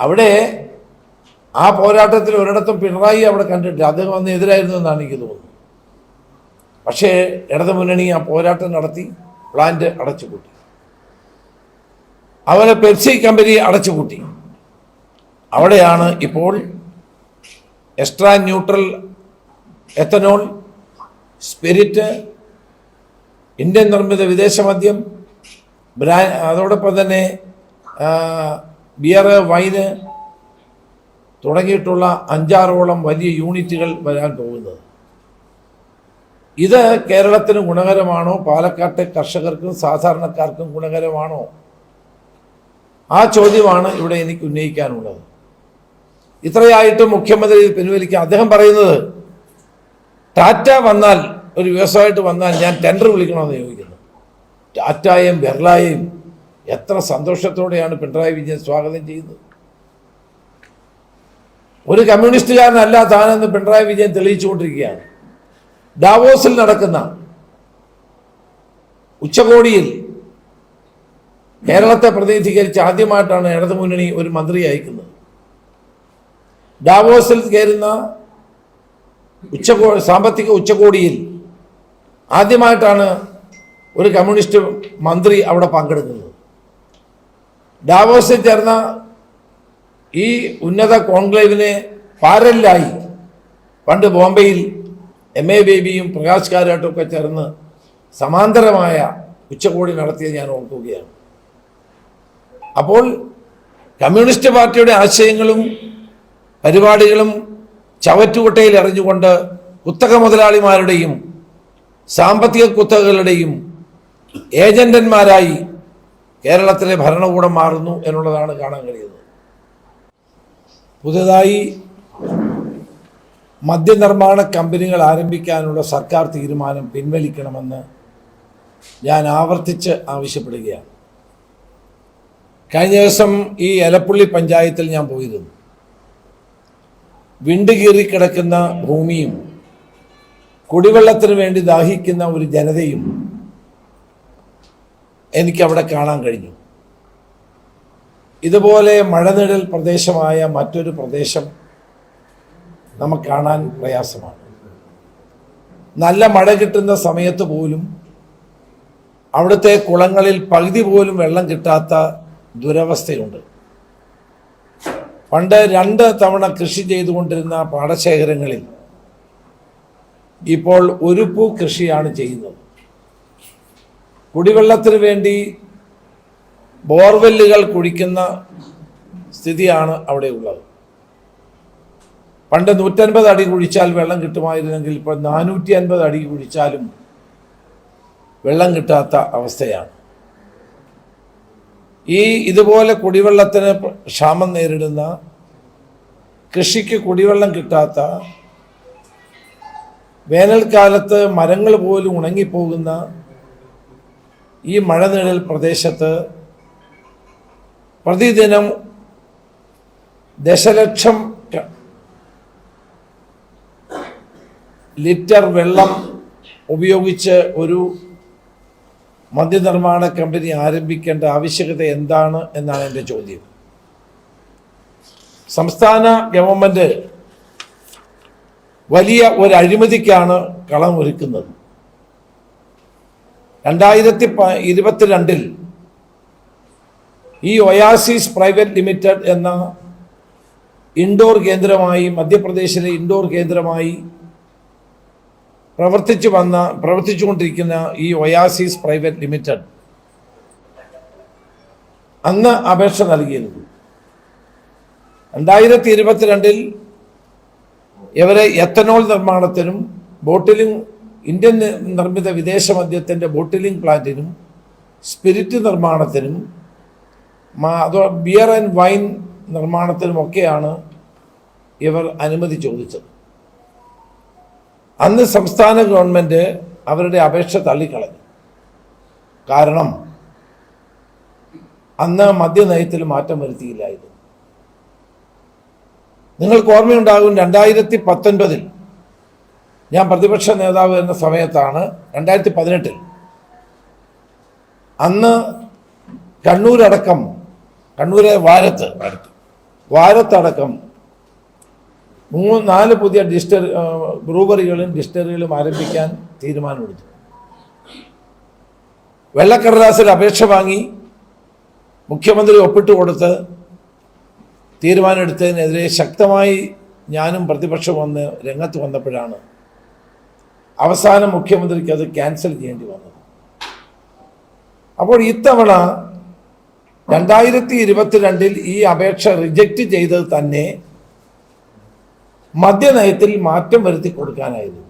അവിടെ ആ പോരാട്ടത്തിൽ ഒരിടത്തും പിണറായി അവിടെ കണ്ടിട്ടില്ല. അദ്ദേഹം അന്ന് എതിരായിരുന്നു എന്നാണ് എനിക്ക് തോന്നുന്നത്. പക്ഷേ ഇടതു മുന്നണി ആ പോരാട്ടം നടത്തി പ്ലാന്റ് അടച്ചുപൂട്ടി. അവരെ പെപ്സി കമ്പനി അടച്ചുപൂട്ടി. അവിടെയാണ് ഇപ്പോൾ extra neutral ethanol spirit Indian നിർമ്മിത വിദേശ മദ്യം ബ്രാ അതോടൊപ്പം തന്നെ ആ, ബിയർ വൈന് തുടങ്ങിയിട്ടുള്ള അഞ്ചാറോളം വലിയ യൂണിറ്റുകൾ വരാൻ പോകുന്നത്. ഇത് കേരളത്തിന് ഗുണകരമാണോ? പാലക്കാട്ടെ കർഷകർക്കും സാധാരണക്കാർക്കും ഗുണകരമാണോ? ആ ചോദ്യമാണ് ഇവിടെ എനിക്ക് ഉന്നയിക്കാനുള്ളത്. ഇത്രയായിട്ടും മുഖ്യമന്ത്രി പിൻവലിക്കുക അദ്ദേഹം പറയുന്നത് ടാറ്റ വന്നാൽ ഒരു വ്യവസായമായിട്ട് വന്നാൽ ഞാൻ ടെൻഡർ വിളിക്കണമെന്ന് ചോദിക്കുന്നു ടാറ്റായും ബിർളയും എത്ര സന്തോഷത്തോടെയാണ് പിണറായി വിജയൻ സ്വാഗതം ചെയ്യുന്നത്? ഒരു കമ്മ്യൂണിസ്റ്റുകാരനല്ല താനെന്ന് പിണറായി വിജയൻ തെളിയിച്ചുകൊണ്ടിരിക്കുകയാണ്. ഡാവോസിൽ നടക്കുന്ന ഉച്ചകോടിയിൽ കേരളത്തെ പ്രതിനിധീകരിച്ച് ആദ്യമായിട്ടാണ് ഇടതുമുന്നണി ഒരു മന്ത്രി അയക്കുന്നത്. ഡാവോസിൽ കയറുന്ന ഉച്ചകോ സാമ്പത്തിക ഉച്ചകോടിയിൽ ആദ്യമായിട്ടാണ് ഒരു കമ്മ്യൂണിസ്റ്റ് മന്ത്രി അവിടെ പങ്കെടുക്കുന്നത്. ഡാവോസിൽ ചേർന്ന ഈ ഉന്നത കോൺക്ലേവിനെ പാരലായി പണ്ട് ബോംബെയിൽ എം എ ബേബിയും പ്രകാശ് കാരാട്ടും ഒക്കെ ചേർന്ന് സമാന്തരമായ ഉച്ചകോടി നടത്തിയത് ഞാൻ ഓർക്കുകയാണ്. അപ്പോൾ കമ്മ്യൂണിസ്റ്റ് പാർട്ടിയുടെ ആശയങ്ങളും പരിപാടികളും ചവറ്റുകുട്ടയിൽ എറിഞ്ഞുകൊണ്ട് കുത്തക മുതലാളിമാരുടെയും സാമ്പത്തിക കുത്തകകളുടെയും ഏജന്റന്മാരായി കേരളത്തിലെ ഭരണകൂടം മാറുന്നു എന്നുള്ളതാണ് കാണാൻ കഴിയുന്നത്. പുതുതായി മദ്യനിർമ്മാണ കമ്പനികൾ ആരംഭിക്കാനുള്ള സർക്കാർ തീരുമാനം പിൻവലിക്കണമെന്ന് ഞാൻ ആവർത്തിച്ച് ആവശ്യപ്പെടുകയാണ്. കഴിഞ്ഞ ദിവസം ഈ എലപ്പുള്ളി പഞ്ചായത്തിൽ ഞാൻ പോയിരുന്നു. വിണ്ടുകീറി കിടക്കുന്ന ഭൂമിയും കുടിവെള്ളത്തിന് വേണ്ടി ദാഹിക്കുന്ന ഒരു ജനതയും എനിക്കവിടെ കാണാൻ കഴിഞ്ഞു. ഇതുപോലെ മഴനിഴൽ പ്രദേശമായ മറ്റൊരു പ്രദേശം നമുക്ക് കാണാൻ പ്രയാസമാണ്. നല്ല മഴ കിട്ടുന്ന സമയത്ത് പോലും അവിടുത്തെ കുളങ്ങളിൽ പകുതി പോലും വെള്ളം കിട്ടാത്ത ദുരവസ്ഥയുണ്ട്. പണ്ട് രണ്ട് തവണ കൃഷി ചെയ്തുകൊണ്ടിരുന്ന പാടശേഖരങ്ങളിൽ ഇപ്പോൾ ഒരു പൂ കൃഷിയാണ് ചെയ്യുന്നത്. കുടിവെള്ളത്തിന് വേണ്ടി ബോർവെല്ലുകൾ കുഴിക്കുന്ന സ്ഥിതിയാണ് അവിടെ ഉള്ളത്. പണ്ട് നൂറ്റൻപത് അടി കുഴിച്ചാൽ വെള്ളം കിട്ടുമായിരുന്നെങ്കിൽ ഇപ്പോൾ നാനൂറ്റി അൻപത് അടി കുഴിച്ചാലും വെള്ളം കിട്ടാത്ത അവസ്ഥയാണ്. ഈ ഇതുപോലെ കുടിവെള്ളത്തിന് ക്ഷാമം നേരിടുന്ന കൃഷിക്ക് കുടിവെള്ളം കിട്ടാത്ത വേനൽക്കാലത്ത് മരങ്ങൾ പോലും ഉണങ്ങിപ്പോകുന്ന ഈ മഴനിഴൽ പ്രദേശത്ത് പ്രതിദിനം ദശലക്ഷം ലിറ്റർ വെള്ളം ഉപയോഗിച്ച് ഒരു മദ്യനിർമ്മാണ കമ്പനി ആരംഭിക്കേണ്ട ആവശ്യകത എന്താണ് എന്നാണ് എന്റെ ചോദ്യം. സംസ്ഥാന ഗവൺമെന്റ് വലിയ ഒരു അഴിമതിക്കാണ് കളമൊരുക്കുന്നത്. രണ്ടായിരത്തി ഇരുപത്തിരണ്ടിൽ ഈ ഒയാസിസ് പ്രൈവറ്റ് ലിമിറ്റഡ് എന്ന ഇൻഡോർ കേന്ദ്രമായി മധ്യപ്രദേശിലെ ഇൻഡോർ കേന്ദ്രമായി പ്രവർത്തിച്ചു വന്ന പ്രവർത്തിച്ചുകൊണ്ടിരിക്കുന്ന ഈ ഒയാസിസ് പ്രൈവറ്റ് ലിമിറ്റഡ് അന്ന് അപേക്ഷ നൽകിയിരുന്നു. രണ്ടായിരത്തി ഇരുപത്തിരണ്ടിൽ ഇവരെ എത്തനോൾ നിർമ്മാണത്തിനും ബോട്ടിലിംഗ് ഇന്ത്യൻ നിർമ്മിത വിദേശ മദ്യത്തിന്റെ ബോട്ടിലിംഗ് പ്ലാന്റിനും സ്പിരിറ്റ് നിർമ്മാണത്തിനും അതോ ബിയർ ആൻഡ് വൈൻ നിർമ്മാണത്തിനുമൊക്കെയാണ് ഇവർ അനുമതി ചോദിച്ചത്. അന്ന് സംസ്ഥാന ഗവൺമെന്റ് അവരുടെ അപേക്ഷ തള്ളിക്കളഞ്ഞു. കാരണം അന്ന് മദ്യനയത്തിൽ മാറ്റം വരുത്തിയില്ലായിരുന്നു. നിങ്ങൾക്ക് ഓർമ്മയുണ്ടാകും രണ്ടായിരത്തി പത്തൊൻപതിൽ ഞാൻ പ്രതിപക്ഷ നേതാവ് എന്ന സമയത്താണ് രണ്ടായിരത്തി പതിനെട്ടിൽ അന്ന് കണ്ണൂരടക്കം കണ്ണൂരെ വാരത്ത് വാരത്തടക്കം മൂന്ന് നാല് പുതിയ ഡിസ്റ്റർ ബ്രൂവറികളും ഡിസ്റ്ററികളും ആരംഭിക്കാൻ തീരുമാനമെടുത്തു. വെള്ളക്കടലാസിൽ അപേക്ഷ വാങ്ങി മുഖ്യമന്ത്രി ഒപ്പിട്ട് കൊടുത്ത് തീരുമാനമെടുത്തതിനെതിരെ ശക്തമായി ഞാനും പ്രതിപക്ഷം വന്ന് രംഗത്ത് വന്നപ്പോഴാണ് അവസാനം മുഖ്യമന്ത്രിക്ക് അത് ക്യാൻസൽ ചെയ്യേണ്ടി വന്നത് അപ്പോൾ ഇത്തവണ രണ്ടായിരത്തി ഇരുപത്തിരണ്ടിൽ ഈ അപേക്ഷ റിജക്റ്റ് ചെയ്തത് തന്നെ മദ്യനയത്തിൽ മാറ്റം വരുത്തി കൊടുക്കാനായിരുന്നു.